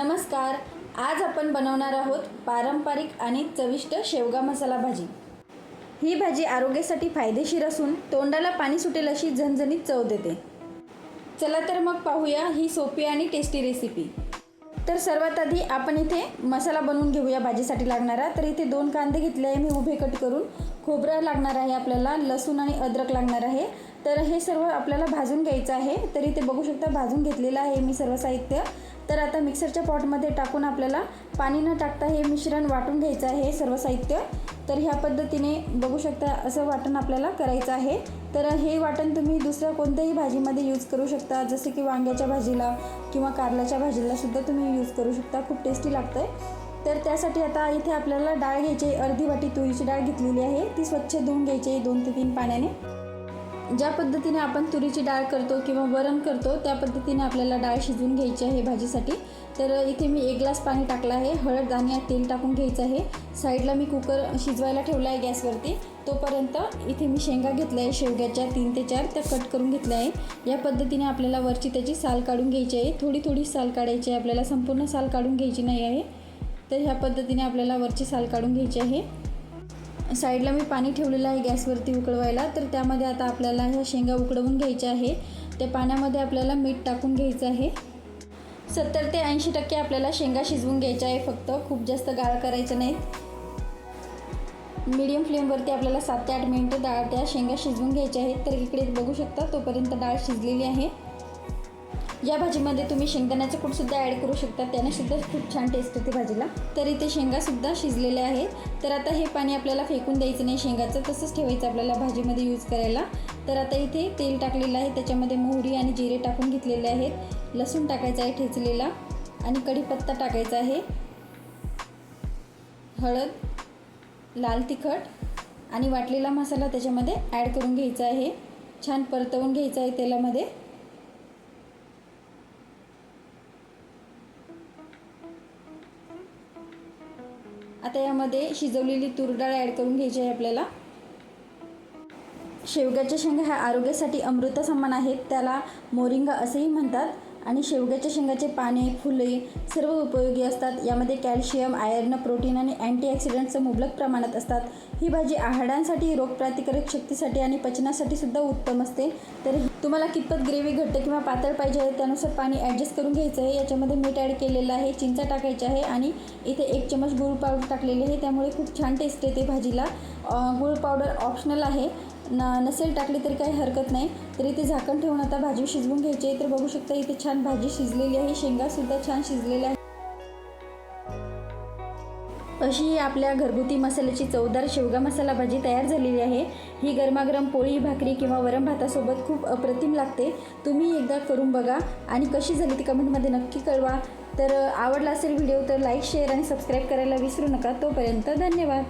नमस्कार आज आपण बनवणार आहोत पारंपरिक आणि चविष्ट शेवगा मसाला भाजी. ही भाजी आरोग्यासाठी फायदेशीर असून तोंडाला पाणी सुटेल अशी झणझणीत चव देते. चला तर मग पाहूया ही सोपी आणि टेस्टी रेसिपी तर सर्वात आधी आपण इथे मसाला बनवून घेऊया भाजीसाठी लागणारा. तर इथे दोन कांदे घेतले आहे मी उभे कट करून. खोबरं लागणार आहे आपल्याला लसूण आणि अद्रक लागणार आहे. तर हे सर्व आपल्याला भाजून घ्यायचं आहे. तर इथे बघू शकता भाजून घेतलेलं आहे मी सर्व साहित्य. तर आता मिक्सरच्या पॉटमध्ये टाकून आपल्याला पाणी न टाकता हे मिश्रण वाटून घ्यायचं आहे सर्व साहित्य. तर ह्या पद्धतीने बघू शकता असं वाटण आपल्याला करायचं आहे. तर हे वाटण तुम्ही दुसऱ्या कोणत्याही भाजीमध्ये यूज करू शकता जसे की वांग्याच्या भाजीला किंवा कारल्याच्या भाजीलासुद्धा तुम्ही यूज करू शकता खूप टेस्टी लागतं आहे तर त्यासाठी आता इथे आपल्याला डाळ घ्यायची आहे. अर्धी वाटी तुरीची डाळ घेतलेली आहे. ती स्वच्छ धुवून घ्यायची आहे दोन ते तीन पाण्याने. ज्या पद्धतीने आपण तुरीची डाळ करतो किंवा वरण करतो त्या पद्धतीने आपल्याला डाळ शिजवून घ्यायची आहे भाजीसाठी. तर इथे मी एक ग्लास पाणी टाकलं आहे हळद आणि तेल टाकून घ्यायचं आहे. साईडला मी कुकर शिजवायला ठेवला आहे गॅसवरती. तोपर्यंत इथे मी शेंगा घेतल्या आहे शेवग्याच्या तीन ते चार त्या कट करून घेतल्या आहे या पद्धतीने आपल्याला वरची त्याची साल काढून घ्यायची आहे. थोडी थोडी साल काढायची आहे आपल्याला संपूर्ण साल काढून घ्यायची नाही आहे. तर ह्या पद्धतीने आपल्याला वरची साल काढून घ्यायची आहे. साईडला मी पाणी ठेवलेलं आहे गॅसवरती उकळवायला. तर त्यामध्ये आता आपल्याला ह्या शेंगा उकडवून घ्यायच्या आहे. त्या पाण्यामध्ये आपल्याला मीठ टाकून घ्यायचं आहे. सत्तर ते ऐंशी टक्के आपल्याला शेंगा शिजवून घ्यायच्या आहे फक्त. खूप जास्त गाळ करायचं नाही. मीडियम फ्लेमवरती आपल्याला सात ते आठ मिनटं डाळ त्या शेंगा शिजवून घ्यायच्या आहेत. तर इकडे बघू शकता तोपर्यंत डाळ शिजलेली आहे. या भाजीमध्ये तुम्ही शेंगदाण्याचं कूटसुद्धा ॲड करू शकता. त्याने सुद्धा खूप छान टेस्ट येते भाजीला. तर इथे शेंगासुद्धा शिजलेल्या आहेत. तर आता हे पाणी आपल्याला फेकून द्यायचं नाही शेंगाचं. तसंच ठेवायचं आपल्याला भाजीमध्ये यूज करायला. तर आता इथे तेल टाकलेलं आहे. त्याच्यामध्ये मोहरी आणि जिरे टाकून घेतलेले आहेत. लसूण टाकायचं आहे ठेचलेला. आणि कढीपत्ता टाकायचा आहे. हळद लाल तिखट आणि वाटलेला मसाला त्याच्यामध्ये ॲड करून घ्यायचा आहे. छान परतवून घ्यायचा आहे तेलामध्ये. आता यामध्ये शिजवलेली तूर डाळ ॲड करून घ्यायची आहे आपल्याला. शेवग्याच्या शेंगा ह्या आरोग्यासाठी अमृतासमान आहेत त्याला मोरिंगा असेही म्हणतात. आणि शेवग्याच्या शेंगाचे पाने फुले सर्व उपयोगी असतात. यामध्ये कॅल्शियम आयर्न प्रोटीन आणि अँटीऑक्सिडंटचं मुबलक प्रमाणात असतात. ही भाजी आहाडांसाठी रोगप्रतिकारक शक्तीसाठी आणि पचनासाठी सुद्धा उत्तम असते. तर तुम्हाला कितपत ग्रेव्ही घट्ट किंवा पातळ पाहिजे आहे त्यानुसार पाणी ॲडजस्ट करून घ्यायचं आहे. याच्यामध्ये मीठ ॲड केलेलं आहे चिंचा टाकायची आहे आणि इथे एक चमच गुळ पावडर टाकलेली आहे. त्यामुळे खूप छान टेस्ट येते भाजीला. गुळ पावडर ऑप्शनल आहे. ना नसेल टाकली तरी काही हरकत नाही. तर इथे झाकण ठेवून आता भाजी शिजवून घ्यायची आहे. तर बघू शकता इथे छान भाजी शिजलेली आहे. शेंगासुद्धा छान शिजलेल्या आहे अशी आपल्या घरगुती मसाल्याची चवदार शेवगा मसाला भाजी तयार झालेली आहे. ही गरमागरम पोळी भाकरी किंवा वरण भातासोबत खूप अप्रतिम लागते. तुम्ही एकदा करून बघा आणि कशी झाली ती कमेंटमध्ये नक्की कळवा. तर आवडला असेल व्हिडिओ तर लाईक शेअर आणि सबस्क्राईब करायला विसरू नका. तोपर्यंत धन्यवाद.